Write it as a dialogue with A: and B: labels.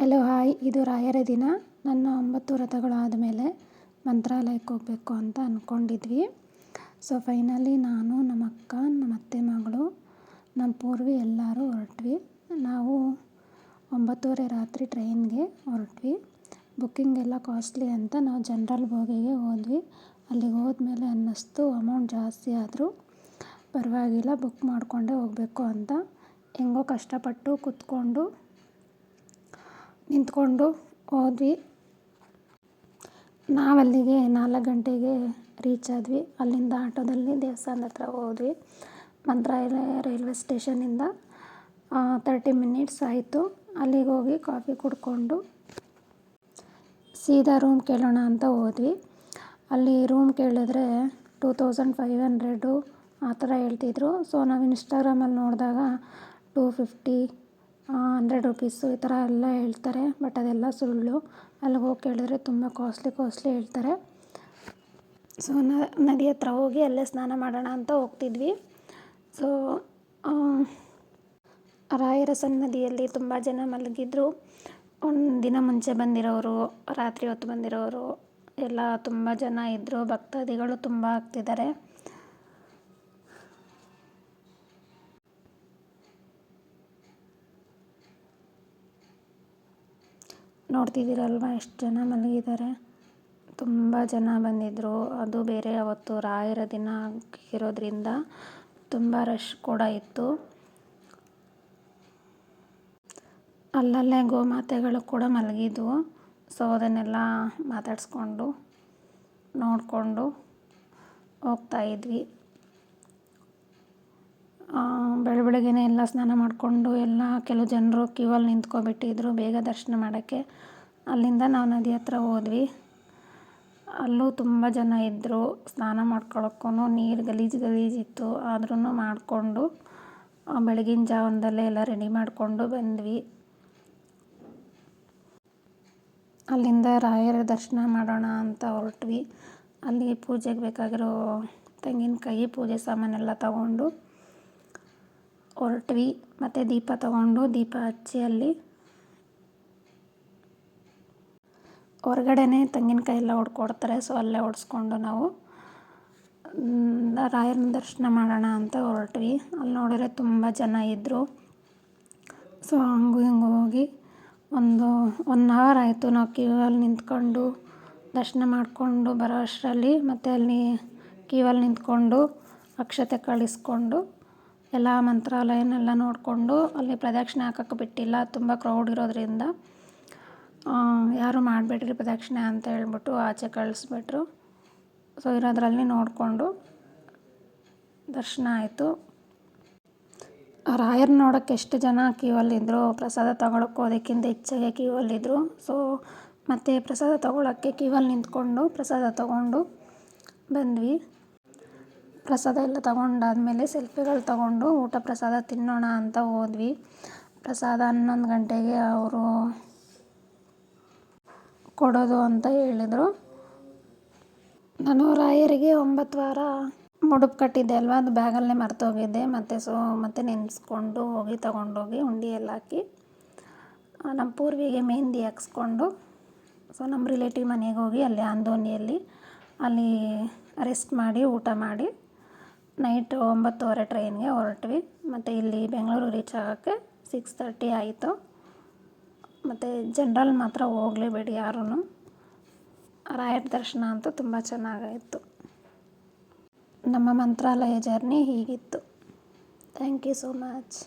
A: Hello hi ಇದು ರಾಯರ ದಿನ. ನನ್ನ ಒಂಬತ್ತು ವ್ರತಗಳು ಆದಮೇಲೆ ಮಂತ್ರಾಲಯಕ್ಕೆ ಹೋಗಬೇಕು ಅಂತ ಅಂದ್ಕೊಂಡಿದ್ವಿ ಸೊ ಫೈನಲಿ ನಾನು, ನಮ್ಮ ಅಕ್ಕ, ನಮ್ಮ ಅತ್ತೆ ಮಗಳು, ನಮ್ಮ ಪೂರ್ವಿ ಎಲ್ಲರೂ ಹೊರಟ್ವಿ. ನಾವು ಒಂಬತ್ತುವರೆ ರಾತ್ರಿ ಟ್ರೈನ್ಗೆ ಹೊರಟ್ವಿ. ಬುಕ್ಕಿಂಗ್ ಎಲ್ಲ ಕಾಸ್ಟ್ಲಿ ಅಂತ ನಾವು ಜನ್ರಲ್ ಬೋಗಿಗೆ ಹೋದ್ವಿ. ಅಲ್ಲಿಗೆ ಹೋದ್ಮೇಲೆ ಅನ್ನಿಸ್ತು ಅಮೌಂಟ್ ಜಾಸ್ತಿ ಆದರೂ ಪರವಾಗಿಲ್ಲ ಬುಕ್ ಮಾಡಿಕೊಂಡೇ ಹೋಗಬೇಕು ಅಂತ. ಹೆಂಗೋ ಕಷ್ಟಪಟ್ಟು ಕೂತ್ಕೊಂಡು ನಿಂತ್ಕೊಂಡು ಹೋದ್ವಿ. ನಾವಲ್ಲಿಗೆ ನಾಲ್ಕು ಗಂಟೆಗೆ ರೀಚ್ ಆದ್ವಿ. ಅಲ್ಲಿಂದ ಆಟೋದಲ್ಲಿ ದೇವಸ್ಥಾನದ ಹತ್ರ ಹೋದ್ವಿ. ಮಂತ್ರಾಲಯ ರೈಲ್ವೆ ಸ್ಟೇಷನಿಂದ ತರ್ಟಿ ಮಿನಿಟ್ಸ್ ಆಯಿತು. ಅಲ್ಲಿಗೆ ಹೋಗಿ ಕಾಫಿ ಕುಡ್ಕೊಂಡು ಸೀದಾ ರೂಮ್ ಕೇಳೋಣ ಅಂತ ಹೋದ್ವಿ. ಅಲ್ಲಿ ರೂಮ್ ಕೇಳಿದ್ರೆ ಟೂ ತೌಸಂಡ್ ಫೈವ್ ಹಂಡ್ರೆಡು ಆ ಥರ ಹೇಳ್ತಿದ್ರು. ಸೊ ನಾವು ಇನ್ಸ್ಟಾಗ್ರಾಮಲ್ಲಿ ನೋಡಿದಾಗ ಟೂ ಫಿಫ್ಟಿ ಹಂಡ್ರೆಡ್ ರುಪೀಸು ಈ ಥರ ಎಲ್ಲ ಹೇಳ್ತಾರೆ, ಬಟ್ ಅದೆಲ್ಲ ಸುಳ್ಳು. ಅಲ್ಲಿಗೆ ಹೋಗಿ ಕೇಳಿದ್ರೆ ತುಂಬ ಕಾಸ್ಟ್ಲಿ ಕಾಸ್ಟ್ಲಿ ಹೇಳ್ತಾರೆ. ಸೊ ನದಿ ಹತ್ರ ಹೋಗಿ ಅಲ್ಲೇ ಸ್ನಾನ ಮಾಡೋಣ ಅಂತ ಹೋಗ್ತಿದ್ವಿ. ಸೊ ರಾಯರಸನ್ ನದಿಯಲ್ಲಿ ತುಂಬ ಜನ ಮಲಗಿದ್ರು. ಒಂದು ದಿನ ಮುಂಚೆ ಬಂದಿರೋರು, ರಾತ್ರಿ ಹೊತ್ತು ಬಂದಿರೋರು, ಎಲ್ಲ ತುಂಬ ಜನ ಇದ್ದರು ಭಕ್ತಾದಿಗಳು ತುಂಬ ಆಗ್ತಿದ್ದಾರೆ. ನೋಡ್ತಿದ್ದೀರಲ್ವ? ಎಷ್ಟು ಜನ ಮಲಗಿದ್ದಾರೆ? ತುಂಬ ಜನ ಬಂದಿದ್ದರು ಅದು ಬೇರೆ ಅವತ್ತು ರಾಯರ ದಿನ ಇರೋದ್ರಿಂದ ತುಂಬ ರಶ್ ಕೂಡ ಇತ್ತು. ಅಲ್ಲಲ್ಲೇ ಗೋಮಾತೆಗಳು ಕೂಡ ಮಲಗಿದ್ವು. ಸೊ ಅದನ್ನೆಲ್ಲ ಮಾತಾಡಿಸ್ಕೊಂಡು, ನೋಡಿಕೊಂಡು ಹೋಗ್ತಾ ಇದ್ವಿ. ಬೆಳ ಬೆಳಗ್ಗೆನೇ ಎಲ್ಲ ಸ್ನಾನ ಮಾಡಿಕೊಂಡು ಎಲ್ಲ ಕೆಲವು ಜನರು ಕ್ಯೂವಲ್ಲಿ ನಿಂತ್ಕೊಬಿಟ್ಟಿದ್ರು ಬೇಗ ದರ್ಶನ ಮಾಡೋಕ್ಕೆ. ಅಲ್ಲಿಂದ ನಾವು ನದಿ ಹತ್ರ ಹೋದ್ವಿ. ಅಲ್ಲೂ ತುಂಬ ಜನ ಇದ್ದರು ಸ್ನಾನ ಮಾಡ್ಕೊಳಕ್ಕೂ ನೀರು ಗಲೀಜು ಗಲೀಜಿತ್ತು ಆದ್ರೂ ಮಾಡಿಕೊಂಡು ಬೆಳಗಿನ ಜಾವದಲ್ಲೇ ಎಲ್ಲ ರೆಡಿ ಮಾಡಿಕೊಂಡು ಬಂದ್ವಿ. ಅಲ್ಲಿಂದ ರಾಯರ ದರ್ಶನ ಮಾಡೋಣ ಅಂತ ಹೊರಟ್ವಿ. ಅಲ್ಲಿ ಪೂಜೆಗೆ ಬೇಕಾಗಿರೋ ತೆಂಗಿನಕಾಯಿ ಪೂಜೆ ಸಾಮಾನೆಲ್ಲ ತಗೊಂಡು ಹೊರಟ್ವಿ. ಮತ್ತು ದೀಪ ತಗೊಂಡು ದೀಪ ಹಚ್ಚಿ ಅಲ್ಲಿ ಹೊರಗಡೆನೇ ತೆಂಗಿನಕಾಯಿ ಎಲ್ಲ ಹೊಡ್ಕೊಡ್ತಾರೆ ಸೊ ಅಲ್ಲೇ ಹೊಡ್ಸ್ಕೊಂಡು ನಾವು ರಾಯರನ್ನ ದರ್ಶನ ಮಾಡೋಣ ಅಂತ ಹೊರಟ್ವಿ. ಅಲ್ಲಿ ನೋಡಿದ್ರೆ ತುಂಬ ಜನ ಇದ್ದರು ಸೊ ಹಂಗೂ ಹಿಂಗೂ ಹೋಗಿ ಒಂದು ಒನ್ ಅವರ್ ಆಯಿತು ನಾವು ಕ್ಯೂವಲ್ಲಿ ನಿಂತ್ಕೊಂಡು ದರ್ಶನ ಮಾಡಿಕೊಂಡು ಬರೋ ಅಷ್ಟರಲ್ಲಿ, ಮತ್ತು ಅಲ್ಲಿ ಕ್ಯೂವಲ್ಲಿ ನಿಂತ್ಕೊಂಡು ಅಕ್ಷತೆ ಕಳಿಸ್ಕೊಂಡು ಎಲ್ಲ ಮಂತ್ರಾಲಯನೆಲ್ಲ ನೋಡಿಕೊಂಡು ಅಲ್ಲಿ ಪ್ರದಕ್ಷಿಣೆ ಹಾಕಕ್ಕೆ ಬಿಟ್ಟಿಲ್ಲ. ತುಂಬ ಕ್ರೌಡ್ ಇರೋದರಿಂದ ಯಾರು ಮಾಡಬೇಡ್ರಿ ಪ್ರದಕ್ಷಿಣೆ ಅಂತ ಹೇಳ್ಬಿಟ್ಟು ಆಚೆ ಕಳಿಸ್ಬಿಟ್ರು. ಸೊ ಇರೋದ್ರಲ್ಲಿ ನೋಡಿಕೊಂಡು ದರ್ಶನ ಆಯಿತು. ರಾಯರ್ ನೋಡೋಕ್ಕೆ ಎಷ್ಟು ಜನ ಕ್ಯೂವಲ್ಲಿದ್ದರು ಪ್ರಸಾದ ತಗೊಳಕ್ಕೆ ಹೋದಕ್ಕಿಂತ ಹೆಚ್ಚಾಗಿ ಕ್ಯೂವಲ್ಲಿದ್ದರು ಸೊ ಮತ್ತು ಪ್ರಸಾದ ತೊಗೊಳಕ್ಕೆ ಕ್ಯೂವಲ್ಲಿ ನಿಂತ್ಕೊಂಡು ಪ್ರಸಾದ ತಗೊಂಡು ಬಂದ್ವಿ. ಪ್ರಸಾದ ಎಲ್ಲ ತಗೊಂಡಾದ್ಮೇಲೆ ಸೆಲ್ಫಿಗಳು ತಗೊಂಡು ಊಟ ಪ್ರಸಾದ ತಿನ್ನೋಣ ಅಂತ ಹೋದ್ವಿ. ಪ್ರಸಾದ ಹನ್ನೊಂದು ಗಂಟೆಗೆ ಅವರು ಕೊಡೋದು ಅಂತ ಹೇಳಿದರು. ನಾನು ರಾಯರಿಗೆ ಒಂಬತ್ತು ವಾರ ಮುಡುಪು ಕಟ್ಟಿದ್ದೆ ಅಲ್ವಾ, ಅದು ಬ್ಯಾಗಲ್ಲೇ ಮರ್ತೋಗಿದ್ದೆ ಮತ್ತು ಸೊ, ಮತ್ತೆ ನೆನೆಸ್ಕೊಂಡು ಹೋಗಿ, ತಗೊಂಡೋಗಿ ಉಂಡಿಯಲ್ಲಿ ಹಾಕಿ ನಮ್ಮ ಪೂರ್ವಿಗೆ ಮೆಹಂದಿ ಹಾಕ್ಸ್ಕೊಂಡು, ಸೊ ನಮ್ಮ ರಿಲೇಟಿವ್ ಮನೆಗೆ ಹೋಗಿ ಅಲ್ಲಿ ಆಂದೋನಿಯಲ್ಲಿ ಅಲ್ಲಿ ರೆಸ್ಟ್ ಮಾಡಿ, ಊಟ ಮಾಡಿ ನೈಟ್ ಒಂಬತ್ತುವರೆ ಟ್ರೈನ್ಗೆ ಹೊರಟ್ವಿ. ಮತ್ತು ಇಲ್ಲಿ ಬೆಂಗಳೂರು ರೀಚ್ ಆಗೋಕ್ಕೆ ಸಿಕ್ಸ್ ತರ್ಟಿ ಆಯಿತು. ಮತ್ತು ಜನ್ರಲ್ ಮಾತ್ರ ಹೋಗಲೇಬೇಡಿ ಯಾರೂ ರಾಯರ ದರ್ಶನ ಅಂತೂ ತುಂಬ ಚೆನ್ನಾಗಾಯಿತು. ನಮ್ಮ ಮಂತ್ರಾಲಯ ಜರ್ನಿ ಹೀಗಿತ್ತು. Thank you so much